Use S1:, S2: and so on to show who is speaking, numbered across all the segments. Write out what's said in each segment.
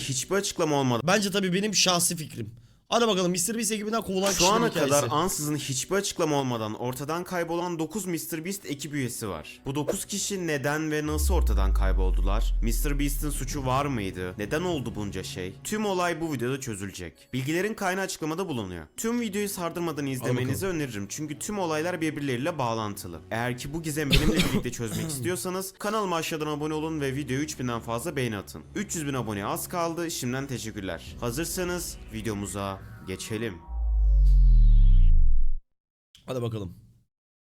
S1: Hiçbir açıklama olmadan
S2: Bence tabii benim şahsi fikrim. Hadi bakalım Mr. Beast ekibinden kovulan
S1: Şu ana
S2: hikayesi.
S1: kadar ansızın hiçbir açıklama olmadan ortadan kaybolan 9 MrBeast ekip üyesi var. Bu 9 kişi neden ve nasıl ortadan kayboldular? MrBeast'in suçu var mıydı? Neden oldu bunca şey? Tüm olay bu videoda çözülecek. Bilgilerin kaynağı açıklamada bulunuyor. Tüm videoyu sardırmadan izlemenizi öneririm çünkü tüm olaylar birbirleriyle bağlantılı. Eğer ki bu gizemi benimle birlikte çözmek istiyorsanız kanalıma aşağıdan abone olun ve videoya 3000'den fazla beğeni atın. 300 bin aboneye az kaldı şimdiden teşekkürler. Hazırsanız videomuza geçelim.
S2: Hadi bakalım.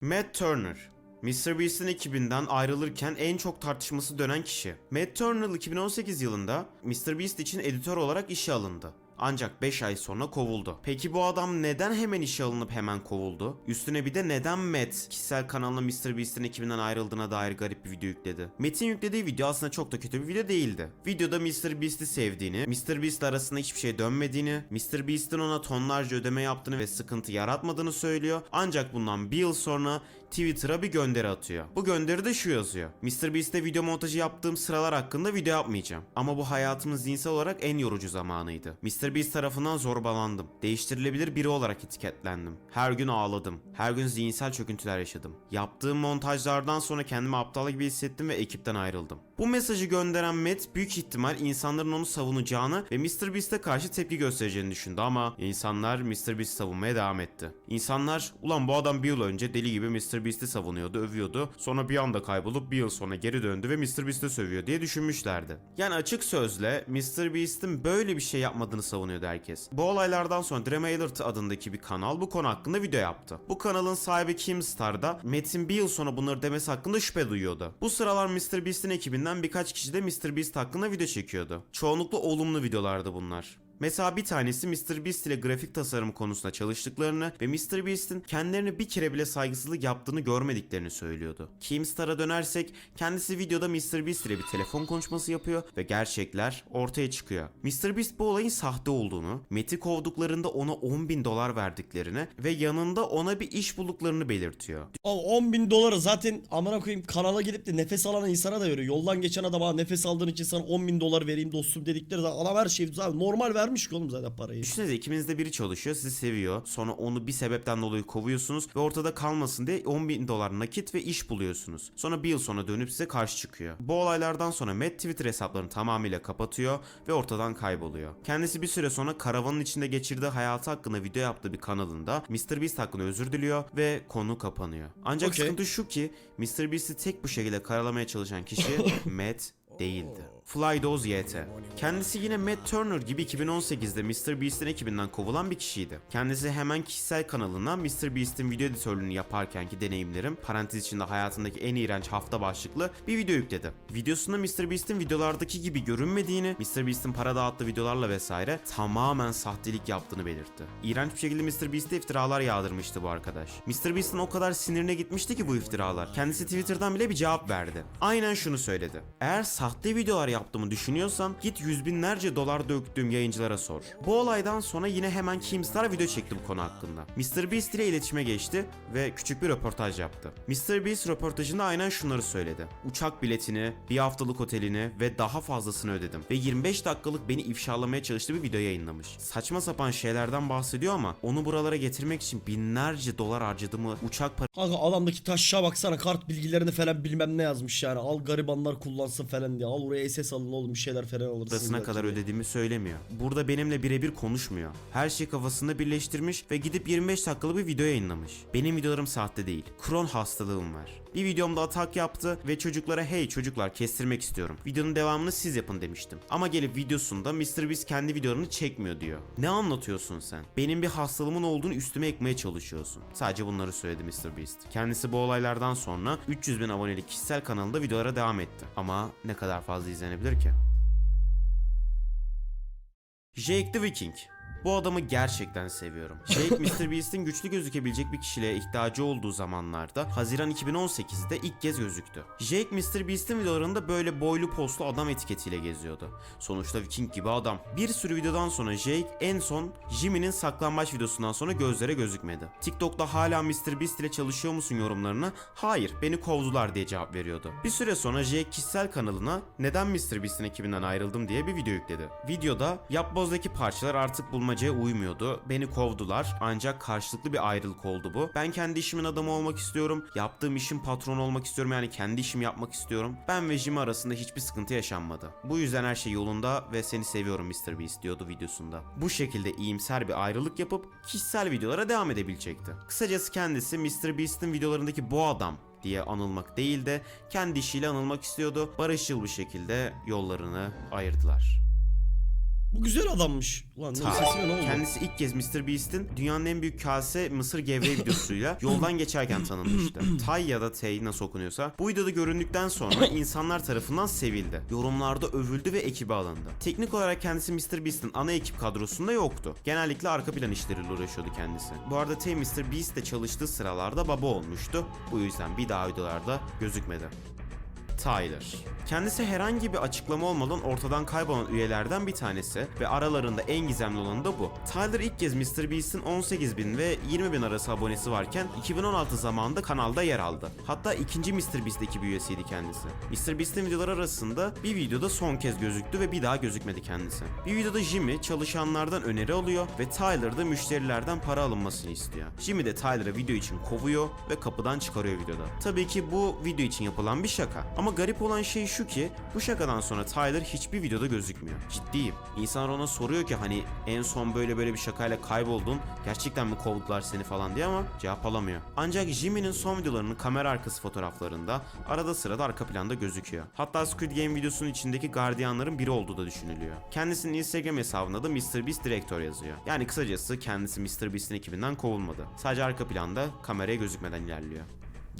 S1: Matt Turner MrBeast'in ekibinden ayrılırken en çok tartışması dönen kişi. Matt Turner 2018 yılında MrBeast için editör olarak işe alındı. Ancak 5 ay sonra kovuldu. Peki bu adam neden hemen işe alınıp hemen kovuldu? Üstüne bir de neden Matt kişisel kanalına MrBeast'in ekibinden ayrıldığına dair garip bir video yükledi? Matt'in yüklediği video aslında çok da kötü bir video değildi. Videoda MrBeast'i sevdiğini, MrBeast arasında hiçbir şey dönmediğini, MrBeast'in ona tonlarca ödeme yaptığını ve sıkıntı yaratmadığını söylüyor. Ancak bundan bir yıl sonra Twitter'a bir gönderi atıyor. Bu gönderide şu yazıyor. MrBeast'te video montajı yaptığım sıralar hakkında video yapmayacağım. Ama bu hayatımın zihinsel olarak en yorucu zamanıydı. MrBeast tarafından zorbalandım. Değiştirilebilir biri olarak etiketlendim. Her gün ağladım. Her gün zihinsel çöküntüler yaşadım. Yaptığım montajlardan sonra kendimi aptal gibi hissettim ve ekipten ayrıldım. Bu mesajı gönderen Matt büyük ihtimal insanların onu savunacağını ve MrBeast'e karşı tepki göstereceğini düşündü ama insanlar MrBeast savunmaya devam etti. İnsanlar ulan bu adam bir yıl önce deli gibi MrBeast'i savunuyordu, övüyordu. Sonra bir anda kaybolup bir yıl sonra geri döndü ve MrBeast'i sövüyor diye düşünmüşlerdi. Yani açık sözle MrBeast'in böyle bir şey yapmadığını savunuyordu herkes. Bu olaylardan sonra Drama Alert adındaki bir kanal bu konu hakkında video yaptı. Bu kanalın sahibi Kimstar da Matt'in bir yıl sonra bunları demesi hakkında şüphe duyuyordu. Bu sıralar MrBeast'in ekibinden birkaç kişi de MrBeast hakkında video çekiyordu. Çoğunlukla olumlu videolardı bunlar. Mesela bir tanesi MrBeast ile grafik tasarım konusunda çalıştıklarını ve MrBeast'in kendilerine bir kere bile saygısızlık yaptığını görmediklerini söylüyordu. Keemstar'a dönersek kendisi videoda MrBeast ile bir telefon konuşması yapıyor ve gerçekler ortaya çıkıyor. MrBeast bu olayın sahte olduğunu, Matt'i kovduklarında ona 10 bin dolar verdiklerini ve yanında ona bir iş bulduklarını belirtiyor.
S2: Al 10 bin doları zaten amına koyayım kanala gidip de nefes alan insana da veriyor. Yoldan geçen adama nefes aldığın için sana 10 bin dolar vereyim dostum dedikleri zaman adam her şey normal vermiş ki oğlum zaten parayı.
S1: Düşünsenize ikinizde biri çalışıyor sizi seviyor sonra onu bir sebepten dolayı kovuyorsunuz ve ortada kalmasın diye 10 bin dolar nakit ve iş buluyorsunuz. Sonra bir yıl sonra dönüp size karşı çıkıyor. Bu olaylardan sonra Matt Twitter hesaplarını tamamıyla kapatıyor ve ortadan kayboluyor. Kendisi bir süre sonra karavanın içinde geçirdiği hayatı hakkında video yaptığı bir kanalında MrBeast hakkında özür diliyor ve konu kapanıyor. Ancak
S2: Okey.
S1: sıkıntı şu ki MrBeast'i tek bu şekilde karalamaya çalışan kişi Matt değildi. Flydoz YT. Kendisi yine Matt Turner gibi 2018'de MrBeast'in ekibinden kovulan bir kişiydi. Kendisi hemen kişisel kanalına MrBeast'in video editörlüğünü yaparkenki deneyimlerim, parantez içinde hayatındaki en iğrenç hafta başlıklı bir video yükledi. Videosunda MrBeast'in videolardaki gibi görünmediğini, MrBeast'in para dağıttığı videolarla vesaire tamamen sahtelik yaptığını belirtti. İğrenç bir şekilde MrBeast'e iftiralar yağdırmıştı bu arkadaş. MrBeast'in o kadar sinirine gitmişti ki bu iftiralar. Kendisi Twitter'dan bile bir cevap verdi. Aynen şunu söyledi. Eğer sahte videolar yaptığımı düşünüyorsan git yüz binlerce dolar döktüğüm yayıncılara sor. Bu olaydan sonra yine hemen Keemstar video çekti bu konu hakkında. MrBeast ile iletişime geçti ve küçük bir röportaj yaptı. MrBeast röportajında aynen şunları söyledi. Uçak biletini, bir haftalık otelini ve daha fazlasını ödedim. Ve 25 dakikalık beni ifşalamaya çalıştığı bir video yayınlamış. Saçma sapan şeylerden bahsediyor ama onu buralara getirmek için binlerce dolar harcadığımı uçak
S2: Kanka adamdaki taşa baksana kart bilgilerini falan bilmem ne yazmış yani. Al garibanlar kullansın falan diye. Al oraya SS alın oğlum bir şeyler falan alırsınız.
S1: parasına kadar
S2: diye.
S1: ödediğimi söylemiyor. Burada benimle birebir konuşmuyor. Her şeyi kafasında birleştirmiş ve gidip 25 dakikalık bir video yayınlamış. Benim videolarım sahte değil. Kron hastalığım var. Bir videomda atak yaptı ve çocuklara hey çocuklar kestirmek istiyorum. Videonun devamını siz yapın demiştim. Ama gelip videosunda MrBeast kendi videolarını çekmiyor diyor. Ne anlatıyorsun sen? Benim bir hastalığımın olduğunu üstüme ekmeye çalışıyorsun. Sadece bunları söyledi MrBeast. Kendisi bu olaylardan sonra 300 bin abonelik kişisel kanalında videolara devam etti. Ama ne kadar fazla izlenebilir ki? Jake the Viking Bu adamı gerçekten seviyorum. Jake MrBeast'in güçlü gözükebilecek bir kişiliğe ihtiyacı olduğu zamanlarda Haziran 2018'de ilk kez gözüktü. Jake MrBeast'in videolarında böyle boylu postlu adam etiketiyle geziyordu. Sonuçta Viking gibi adam. Bir sürü videodan sonra Jake en son Jimmy'nin saklambaç videosundan sonra gözlere gözükmedi. TikTok'ta hala MrBeast ile çalışıyor musun yorumlarına hayır beni kovdular diye cevap veriyordu. Bir süre sonra Jake kişisel kanalına neden MrBeast'in ekibinden ayrıldım diye bir video yükledi. Videoda yapbozdaki parçalar artık bulmacaya uymuyordu. Beni kovdular ancak karşılıklı bir ayrılık oldu bu. Ben kendi işimin adamı olmak istiyorum. Yaptığım işin patronu olmak istiyorum yani kendi işimi yapmak istiyorum. Ben ve Jimmy arasında hiçbir sıkıntı yaşanmadı. Bu yüzden her şey yolunda ve seni seviyorum MrBeast diyordu videosunda. Bu şekilde iyimser bir ayrılık yapıp kişisel videolara devam edebilecekti. Kısacası kendisi MrBeast'in videolarındaki bu adam diye anılmak değil de kendi işiyle anılmak istiyordu. Barışçıl bir şekilde yollarını ayırdılar.
S2: Bu güzel adammış. Ulan ne
S1: Ta-
S2: sesime ne oldu?
S1: Kendisi ilk kez MrBeast'in dünyanın en büyük kase mısır gevreği videosuyla yoldan geçerken tanınmıştı. Tay ya da Tay nasıl okunuyorsa. Bu videoda göründükten sonra insanlar tarafından sevildi. Yorumlarda övüldü ve ekibe alındı. Teknik olarak kendisi MrBeast'in ana ekip kadrosunda yoktu. Genellikle arka plan işleriyle uğraşıyordu kendisi. Bu arada Tay MrBeast'te çalıştığı sıralarda baba olmuştu. Bu yüzden bir daha videolarda gözükmedi. Tyler. Kendisi herhangi bir açıklama olmadan ortadan kaybolan üyelerden bir tanesi ve aralarında en gizemli olanı da bu. Tyler ilk kez MrBeast'in 18.000 ve 20.000 arası abonesi varken 2016 zamanında kanalda yer aldı. Hatta ikinci MrBeast ekibi üyesiydi kendisi. MrBeast'in videoları arasında bir videoda son kez gözüktü ve bir daha gözükmedi kendisi. Bir videoda Jimmy çalışanlardan öneri alıyor ve Tyler da müşterilerden para alınmasını istiyor. Jimmy de Tyler'ı video için kovuyor ve kapıdan çıkarıyor videoda. Tabii ki bu video için yapılan bir şaka. Ama garip olan şey şu ki bu şakadan sonra Tyler hiçbir videoda gözükmüyor. Ciddiyim. İnsanlar ona soruyor ki hani en son böyle böyle bir şakayla kayboldun. Gerçekten mi kovdular seni falan diye ama cevap alamıyor. Ancak Jimmy'nin son videolarının kamera arkası fotoğraflarında arada sırada arka planda gözüküyor. Hatta Squid Game videosunun içindeki gardiyanların biri olduğu da düşünülüyor. Kendisinin Instagram hesabında da MrBeast Director yazıyor. Yani kısacası kendisi MrBeast'in ekibinden kovulmadı. Sadece arka planda kameraya gözükmeden ilerliyor.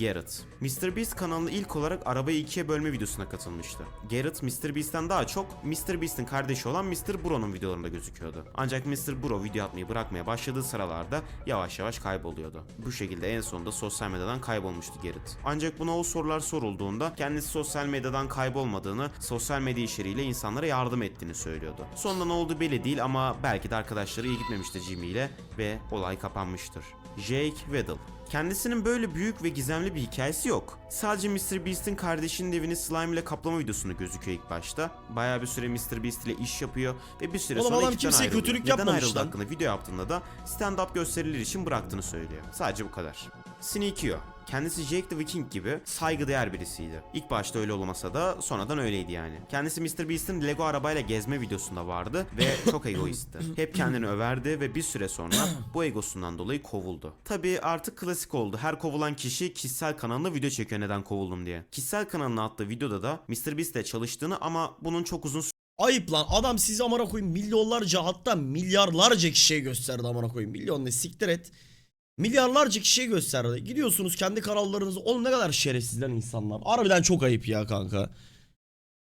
S1: Garrett. MrBeast kanalında ilk olarak arabayı ikiye bölme videosuna katılmıştı. Garrett MrBeast'ten daha çok MrBeast'in kardeşi olan Mr. Bro'nun videolarında gözüküyordu. Ancak Mr. Bro video atmayı bırakmaya başladığı sıralarda yavaş yavaş kayboluyordu. Bu şekilde en sonunda sosyal medyadan kaybolmuştu Garrett. Ancak buna o sorular sorulduğunda kendisi sosyal medyadan kaybolmadığını, sosyal medya işleriyle insanlara yardım ettiğini söylüyordu. Sonunda ne oldu belli değil ama belki de arkadaşları iyi gitmemiştir Jimmy ile ve olay kapanmıştır. Jake Weddle Kendisinin böyle büyük ve gizemli bir hikayesi yok. Sadece MrBeast'in kardeşinin evini slime ile kaplama videosunu gözüküyor ilk başta. Bayağı bir süre MrBeast ile iş yapıyor ve bir süre
S2: Oğlum
S1: sonra
S2: adam
S1: ekipten
S2: kimseye
S1: ayrılıyor.
S2: kötülük
S1: Neden
S2: yapmamış
S1: ayrıldığı
S2: lan.
S1: hakkında video yaptığında da stand-up gösterileri için bıraktığını söylüyor. Sadece bu kadar. Sneakio. Kendisi Jake the Viking gibi saygıdeğer birisiydi. İlk başta öyle olmasa da sonradan öyleydi yani. Kendisi MrBeast'in Lego arabayla gezme videosunda vardı ve çok egoistti. Hep kendini överdi ve bir süre sonra bu egosundan dolayı kovuldu. Tabii artık klasik oldu. Her kovulan kişi kişisel kanalına video çekiyor neden kovuldum diye. Kişisel kanalına attığı videoda da MrBeast'le çalıştığını ama bunun çok uzun
S2: Ayıp lan adam sizi amına koyayım milyonlarca hatta milyarlarca kişiye gösterdi amına koyayım. Milyon ne siktir et. Milyarlarca kişiye gösterdi. Gidiyorsunuz kendi kanallarınızı. Oğlum ne kadar şerefsizler insanlar. Harbiden çok ayıp ya kanka.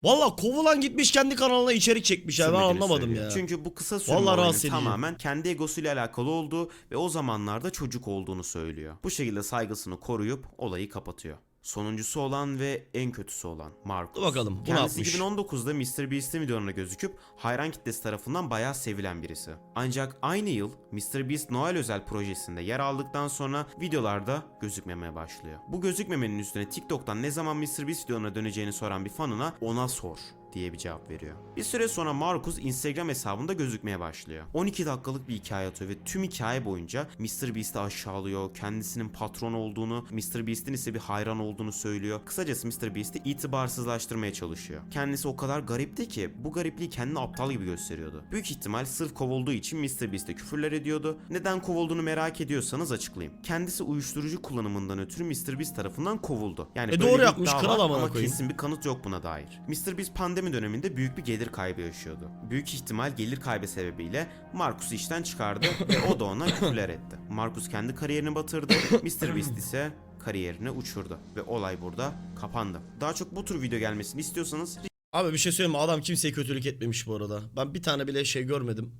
S2: Valla kovulan gitmiş kendi kanalına içerik çekmiş ya ben anlamadım
S1: söylüyor.
S2: ya.
S1: Çünkü bu kısa sürme
S2: Vallahi
S1: olayının
S2: rahatsız edici.
S1: tamamen kendi egosuyla alakalı olduğu ve o zamanlarda çocuk olduğunu söylüyor. Bu şekilde saygısını koruyup olayı kapatıyor. Sonuncusu olan ve en kötüsü olan Marcus.
S2: Bakalım, bu ne
S1: Kendisi
S2: yapmış?
S1: 2019'da MrBeast'in videolarına gözüküp hayran kitlesi tarafından bayağı sevilen birisi. Ancak aynı yıl MrBeast Noel özel projesinde yer aldıktan sonra videolarda gözükmemeye başlıyor. Bu gözükmemenin üstüne TikTok'tan ne zaman MrBeast videolarına döneceğini soran bir fanına ona sor diye bir cevap veriyor. Bir süre sonra Marcus Instagram hesabında gözükmeye başlıyor. 12 dakikalık bir hikaye atıyor ve tüm hikaye boyunca MrBeast'i aşağılıyor, kendisinin patron olduğunu, MrBeast'in ise bir hayran olduğunu söylüyor. Kısacası MrBeast'i itibarsızlaştırmaya çalışıyor. Kendisi o kadar garipti ki bu garipliği kendini aptal gibi gösteriyordu. Büyük ihtimal sırf kovulduğu için MrBeast'e küfürler ediyordu. Neden kovulduğunu merak ediyorsanız açıklayayım. Kendisi uyuşturucu kullanımından ötürü MrBeast tarafından kovuldu. Yani
S2: E
S1: böyle
S2: doğru yapmış, kral
S1: ama
S2: koyayım.
S1: kesin bir kanıt yok buna dair. MrBeast pandemi döneminde büyük bir gelir kaybı yaşıyordu. Büyük ihtimal gelir kaybı sebebiyle Marcus'u işten çıkardı ve o da ona küfürler etti. Marcus kendi kariyerini batırdı, MrBeast ise kariyerini uçurdu ve olay burada kapandı. Daha çok bu tür video gelmesini istiyorsanız
S2: Abi bir şey söyleyeyim mi? Adam kimseye kötülük etmemiş bu arada. Ben bir tane bile şey görmedim.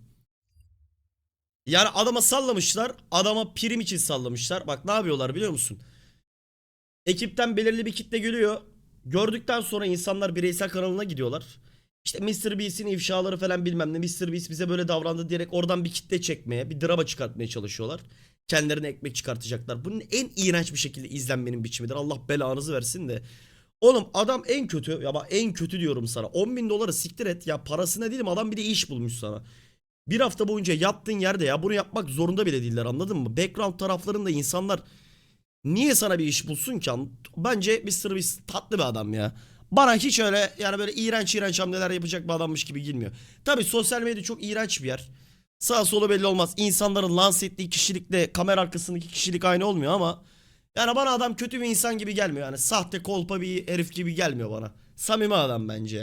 S2: Yani adama sallamışlar. Adama prim için sallamışlar. Bak ne yapıyorlar biliyor musun? Ekipten belirli bir kitle geliyor. Gördükten sonra insanlar bireysel kanalına gidiyorlar. İşte Mr. Beast'in ifşaları falan bilmem ne. Mr. Beast bize böyle davrandı diyerek oradan bir kitle çekmeye, bir drama çıkartmaya çalışıyorlar. Kendilerine ekmek çıkartacaklar. Bunun en iğrenç bir şekilde izlenmenin biçimidir. Allah belanızı versin de. Oğlum adam en kötü ya bak en kötü diyorum sana. 10 bin doları siktir et ya parasına değilim adam bir de iş bulmuş sana. Bir hafta boyunca yattığın yerde ya bunu yapmak zorunda bile değiller anladın mı? Background taraflarında insanlar niye sana bir iş bulsun ki? Bence Mr. Beast tatlı bir adam ya. Bana hiç öyle yani böyle iğrenç iğrenç hamleler yapacak bir adammış gibi gelmiyor. Tabi sosyal medya çok iğrenç bir yer. Sağ solu belli olmaz. İnsanların lanse ettiği kişilikle kamera arkasındaki kişilik aynı olmuyor ama yani bana adam kötü bir insan gibi gelmiyor. Yani sahte kolpa bir herif gibi gelmiyor bana. Samimi adam bence.